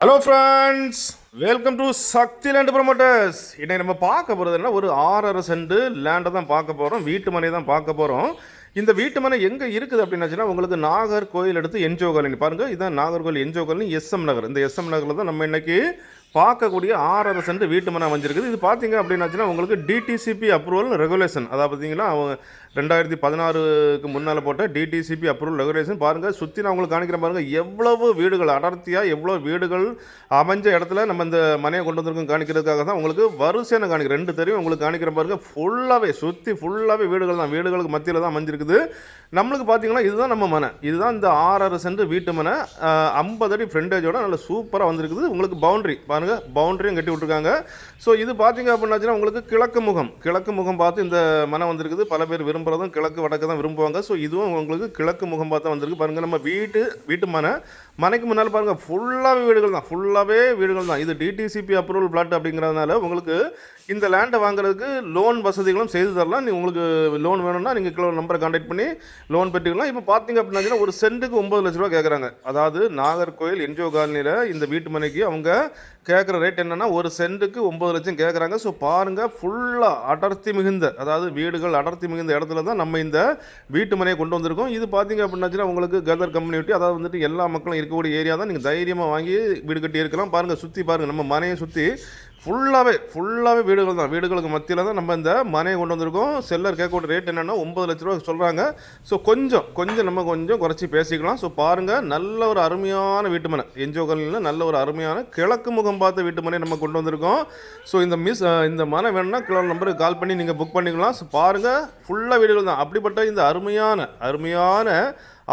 Hello friends welcome to Shakti land promoters இன்னைக்கு நம்ம பார்க்க போகிறது என்ன? ஒரு ஆறரை சென்ட் லேண்டை தான் பார்க்க போகிறோம் வீட்டு மனையை தான் பார்க்க போகிறோம் இந்த வீட்டு மனை எங்கே இருக்குது அப்படின்னாச்சுன்னா உங்களுக்கு நாகர்கோயில் எடுத்து என்ஜோ காலனி. பாருங்கள் இதான் நாகர்கோயில் என்ஜோ காலனி எஸ்எம் நகர். இந்த எஸ்எம் நகரில் தான் நம்ம இன்னைக்கு பார்க்கக்கூடிய ஆறரை சென்ட் வீட்டு மனை அமைஞ்சிருக்குது. இது பார்த்தீங்க அப்படின்னாச்சுன்னா உங்களுக்கு டிடிசிபி அப்ரூவல் ரெகுலேஷன் அதாவது பார்த்தீங்கன்னா அவங்க ரெண்டாயிரத்தி பதினாறுக்கு முன்னால் போட்ட டிடிசிபி அப்ரூவல் ரெகுலேஷன் பாருங்கள் சுற்றி நான் உங்களுக்கு காணிக்கிறேன் பாருங்கள் எவ்வளவு வீடுகள் அடர்த்தியாக எவ்வளோ வீடுகள் அமைஞ்ச இடத்துல நம்ம இந்த மனையை கொண்டு வந்திருக்கோம் காணிக்கிறதுக்காக தான் உங்களுக்கு வரிசையான காணிக்கிறேன். ரெண்டு தெரியும் உங்களுக்கு காணிக்கிறேன் பாருங்க ஃபுல்லாகவே சுற்றி ஃபுல்லாகவே வீடுகள் தான். வீடுகளுக்கு மத்தியில் தான் இருக்குது. நம்மளுக்கு பார்த்தீங்கன்னா இதுதான் நம்ம மனை. இதுதான் இந்த ஆறரை சென்ட் வீட்டு மனை. ஐம்பது அடி ஃப்ரெண்டேஜோட நல்ல சூப்பராக வந்திருக்குது. உங்களுக்கு பவுண்டரி பாருங்கள் பவுண்டரியும் கட்டி விட்ருக்காங்க ஸோ இது பார்த்தீங்க அப்படின்னாச்சுன்னா உங்களுக்கு கிழக்கு முகம். கிழக்கு முகம் பார்த்து இந்த மனை வந்திருக்குது. பல பேர் விரும்புகிறதும் கிழக்கு வடக்கு தான் விரும்புவாங்க. ஸோ இதுவும் உங்களுக்கு கிழக்கு முகம் பார்த்து வந்திருக்கு. பாருங்கள் நம்ம வீட்டு வீட்டு மனை. மனைக்கு முன்னால் பாருங்கள் ஃபுல்லாகவே வீடுகள் தான். ஃபுல்லாகவே வீடுகள் தான். இது டிடிசிபி அப்ரூவல் பிளாட் அப்படிங்கிறதுனால உங்களுக்கு இந்த லேண்டை வாங்குறதுக்கு லோன் வசதிகளும் செய்து தரலாம். நீ உங்களுக்கு லோன் வேணும்னா நீங்கள் கிலோ நம்பரை காண்டாக்ட் பண்ணி லோன் பெற்றுக்கலாம். இப்போ பார்த்தீங்க அப்படின்னா ஒரு சென்ட்டுக்கு ஒம்பது லட்ச ரூபா கேட்குறாங்க அதாவது நாகர்கோயில் என்ஜிஓ காலனியில் இந்த வீட்டு மனைக்கு அவங்க கேட்குற ரேட் என்னென்னா ஒரு சென்ட்டுக்கு ஒம்பது லட்சம் கேட்குறாங்க ஸோ பாருங்கள் ஃபுல்லாக அடர்த்தி மிகுந்த அதாவது வீடுகள் அடர்த்தி மிகுந்த இடத்துல தான் நம்ம இந்த வீட்டு மனையை கொண்டு வந்திருக்கோம். இது பார்த்தீங்க அப்படின்னாச்சுன்னா உங்களுக்கு கதர் கம்யூனிட்டி அதாவது வந்துட்டு எல்லா மக்களும் இருக்கக்கூடிய ஏரியா தான். நீங்கள் தைரியமாக வாங்கி வீடு கட்டி இருக்கலாம். பாருங்கள் சுற்றி பாருங்கள் நம்ம மனையை சுற்றி ஃபுல்லாகவே ஃபுல்லாகவே வீடுகள் தான். வீடுகளுக்கு மத்தியில் தான் நம்ம இந்த மனையை கொண்டு வந்திருக்கோம். செல்லர் கேட்கக்கூடிய ரேட் என்னென்னா ஒம்பது லட்ச ரூபா சொல்கிறாங்க ஸோ கொஞ்சம் கொஞ்சம் நம்ம கொஞ்சம் குறைச்சி பேசிக்கலாம். ஸோ பாருங்கள் நல்ல ஒரு அருமையான வீட்டு மனை. என்ஜோ நல்ல ஒரு அருமையான கிழக்கு முகம் பார்த்த வீட்டு மனை நம்ம கொண்டு வந்திருக்கோம். ஸோ இந்த மிஸ் இந்த மனை வேணும்னா கிலோ நம்பருக்கு கால் பண்ணி நீங்கள் புக் பண்ணிக்கலாம். ஸோ பாருங்கள் ஃபுல்லாக வீடுகள் தான். அப்படிப்பட்ட இந்த அருமையான அருமையான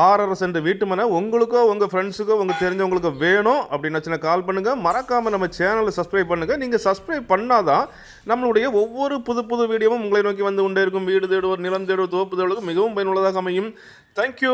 ஆறரை சென்ட் வீட்டு மனை உங்களுக்கோ உங்கள் ஃப்ரெண்ட்ஸுக்கோ உங்கள் தெரிஞ்சவங்களுக்கு வேணும் அப்படின்னாச்சுன்னா கால் பண்ணுங்கள் மறக்காமல் நம்ம சேனலை சப்ஸ்கிரைப் பண்ணுங்கள் நீங்கள் சப்ஸ்கிரைப் பண்ணாதான் நம்மளுடைய ஒவ்வொரு புது புது வீடியோவும் உங்களை நோக்கி வந்து கொண்டே இருக்கும். வீடு தேடுவோர் நிலம் தேடுவோர் தோப்பு தேடுவோருக்கு மிகவும் பயனுள்ளதாக அமையும். தேங்க்யூ